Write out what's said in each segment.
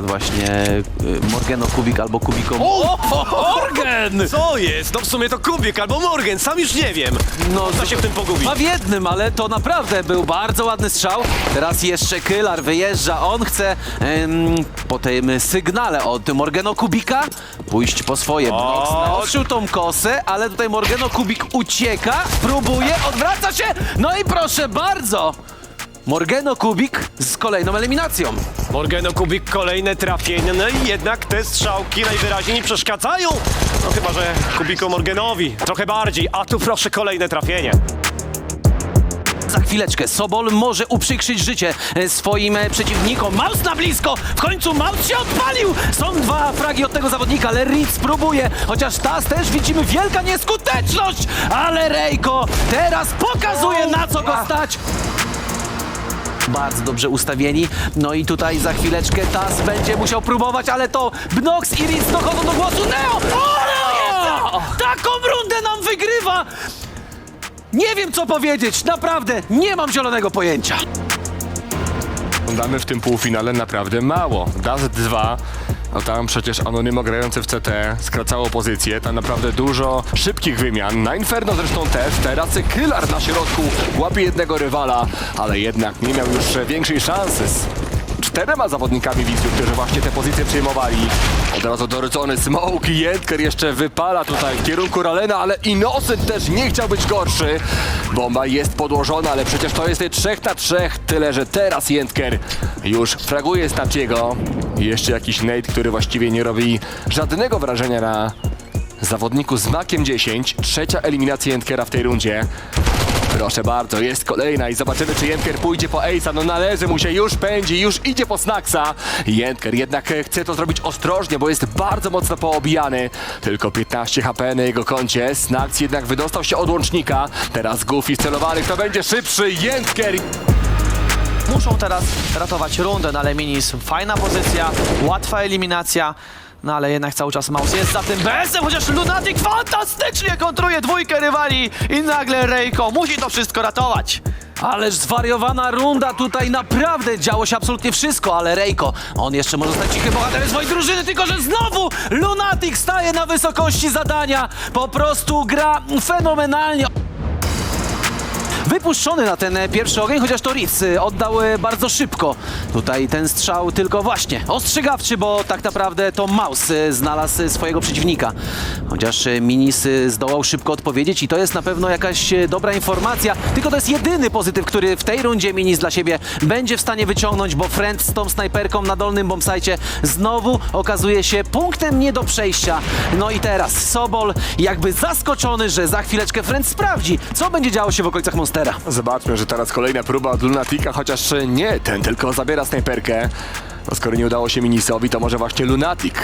przykład właśnie y, Morgano Kubik albo Kubiko... O, Morgan! Co jest? No w sumie to Kubik albo Morgan, sam już nie wiem. No, Co się w tym pogubi? Ma w jednym, ale to naprawdę był bardzo ładny strzał. Teraz jeszcze Kylar wyjeżdża. On chce em, po tym sygnale od Morgano Kubika pójść po swoje. Knox naostrzył tą kosę, ale tutaj Morgano Kubik ucieka, próbuje, odwraca się. No i proszę bardzo. Morgano Kubik z kolejną eliminacją. Morgano Kubik kolejne trafienie, no i jednak te strzałki najwyraźniej nie przeszkadzają. No chyba, że Kubiko Morganowi trochę bardziej, a tu proszę kolejne trafienie. Za chwileczkę Sobol może uprzykrzyć życie e, swoim e, przeciwnikom. Maus na blisko! W końcu Maus się odpalił! Są dwa fragi od tego zawodnika, ale Reed spróbuje. Chociaż Taz też widzimy wielka nieskuteczność! Ale Rejko teraz pokazuje na co go stać! Bardzo dobrze ustawieni. No i tutaj za chwileczkę Taz będzie musiał próbować, ale to Bnox i Reed dochodzą do głosu. Neo! O! Taką rundę nam wygrywa! Nie wiem co powiedzieć, naprawdę nie mam zielonego pojęcia. Damy w tym półfinale naprawdę mało. Dust 2, no tam przecież Anonymo grające w CT skracało pozycję, tam naprawdę dużo szybkich wymian. Na Inferno zresztą też, teraz Kylar na środku łapie jednego rywala, ale jednak nie miał już większej szansy czterema zawodnikami Wisły, którzy właśnie te pozycje przejmowali. Od razu dorzucony Smoke i Jentker jeszcze wypala tutaj w kierunku Ralena, ale Innocent też nie chciał być gorszy. Bomba jest podłożona, ale przecież to jest 3 na 3, tyle że teraz Jentker już fraguje Staciego. Jeszcze jakiś Nate, który właściwie nie robi żadnego wrażenia na zawodniku z makiem 10. Trzecia eliminacja Jentkera w tej rundzie. Proszę bardzo, jest kolejna i zobaczymy, czy Jentker pójdzie po Ace'a. No należy mu się, już pędzi, już idzie po Snacksa. Jentker jednak e, chce to zrobić ostrożnie, bo jest bardzo mocno poobijany. Tylko 15 HP na jego koncie. Snacks jednak wydostał się od łącznika. Teraz Goofy celowany, kto będzie szybszy? Jentker! Muszą teraz ratować rundę, ale Minis fajna pozycja, łatwa eliminacja. No ale jednak cały czas Maus jest za tym BS-em, chociaż Lunatic fantastycznie kontruje dwójkę rywali i nagle Rejko musi to wszystko ratować. Ależ zwariowana runda, tutaj naprawdę działo się absolutnie wszystko, ale Rejko, on jeszcze może stać cichy bohaterem swojej drużyny, tylko że znowu Lunatic staje na wysokości zadania, po prostu gra fenomenalnie. Wypuszczony na ten e, pierwszy ogień, chociaż to Ritz e, oddał e, bardzo szybko. Tutaj ten strzał tylko właśnie ostrzegawczy, bo tak naprawdę to Maus znalazł swojego przeciwnika. Chociaż Minis zdołał szybko odpowiedzieć i to jest na pewno jakaś dobra informacja. Tylko to jest jedyny pozytyw, który w tej rundzie Minis dla siebie będzie w stanie wyciągnąć, bo Friend z tą snajperką na dolnym bombsite znowu okazuje się punktem nie do przejścia. No i teraz Sobol jakby zaskoczony, że za chwileczkę Friend sprawdzi, co będzie działo się w okolicach Monstera. Zobaczmy, że teraz kolejna próba od Lunatika, chociaż nie, ten tylko zabiera snajperkę. No skoro nie udało się Minisowi, to może właśnie Lunatic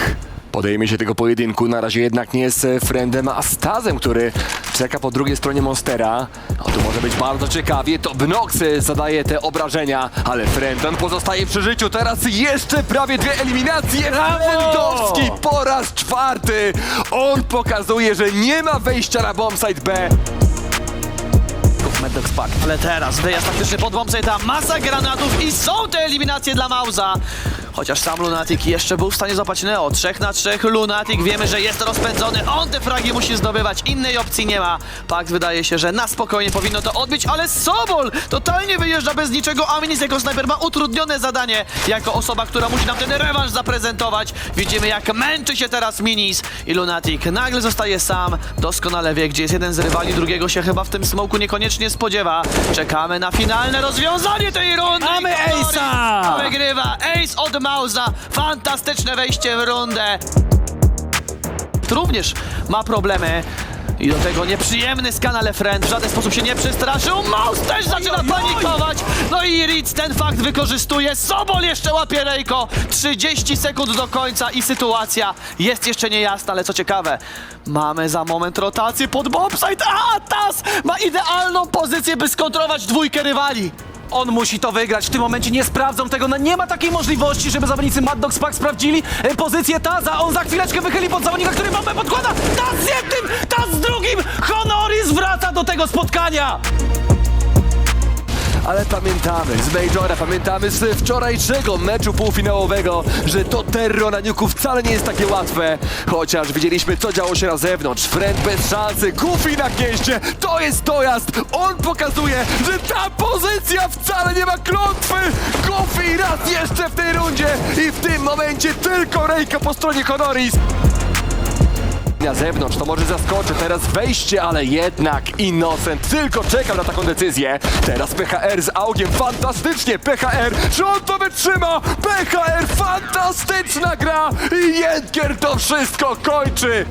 podejmie się tego pojedynku. Na razie jednak nie jest friendem, a Stazem, który czeka po drugiej stronie Monstera. No tu może być bardzo ciekawie, to Bnox zadaje te obrażenia, ale Friendon pozostaje przy życiu. Teraz jeszcze prawie dwie eliminacje. Frendowski po raz czwarty. On pokazuje, że nie ma wejścia na bombsite B. Dog Spark. Ale teraz wyjazd taktyczny pod bombsite'a, masa granatów i są te eliminacje dla Mausa. Chociaż sam Lunatic jeszcze był w stanie złapać Neo. 3 na 3 Lunatic, wiemy, że jest rozpędzony, on te fragi musi zdobywać, innej opcji nie ma. Pax wydaje się, że na spokojnie powinno to odbić, ale Sobol totalnie wyjeżdża bez niczego, a Minis jako snajper ma utrudnione zadanie, jako osoba, która musi nam ten rewanż zaprezentować. Widzimy jak męczy się teraz Minis i Lunatic nagle zostaje sam, doskonale wie, gdzie jest jeden z rywali, drugiego się chyba w tym smoku niekoniecznie spodziewa. Czekamy na finalne rozwiązanie tej rundy. Mamy Ace'a! Ace od Mausa. Fantastyczne wejście w rundę. Również ma problemy. I do tego nieprzyjemny skan, ale Friend w żaden sposób się nie przestraszył. Maus też zaczyna panikować. No i Ritz ten fakt wykorzystuje. Sobol jeszcze łapie Rejko. 30 sekund do końca i sytuacja jest jeszcze niejasna, ale co ciekawe, mamy za moment rotację pod bombsite. A, Tas ma idealną pozycję, by skontrować dwójkę rywali. On musi to wygrać. W tym momencie nie sprawdzą tego. No nie ma takiej możliwości, żeby zawodnicy Mad Dog Spark sprawdzili e, pozycję Taza. On za chwileczkę wychyli pod zawodnika, który bombę podkłada. Taz z jednym, Taz z drugim. Honoris wraca do tego spotkania. Ale pamiętamy z Majora, pamiętamy z wczorajszego meczu półfinałowego, że to terro na Niuku wcale nie jest takie łatwe. Chociaż widzieliśmy, co działo się na zewnątrz. Friend bez szansy, Goofy na gnieździe, to jest dojazd. On pokazuje, że ta pozycja wcale nie ma klątwy. Goofy raz jeszcze w tej rundzie i w tym momencie tylko Rejka po stronie Honoris. Na zewnątrz to może zaskoczy, teraz wejście, ale jednak Innocent tylko czekał na taką decyzję. Teraz PHR z augiem, fantastycznie PHR, czy on to wytrzyma? PHR, fantastyczna gra i Jedger to wszystko kończy.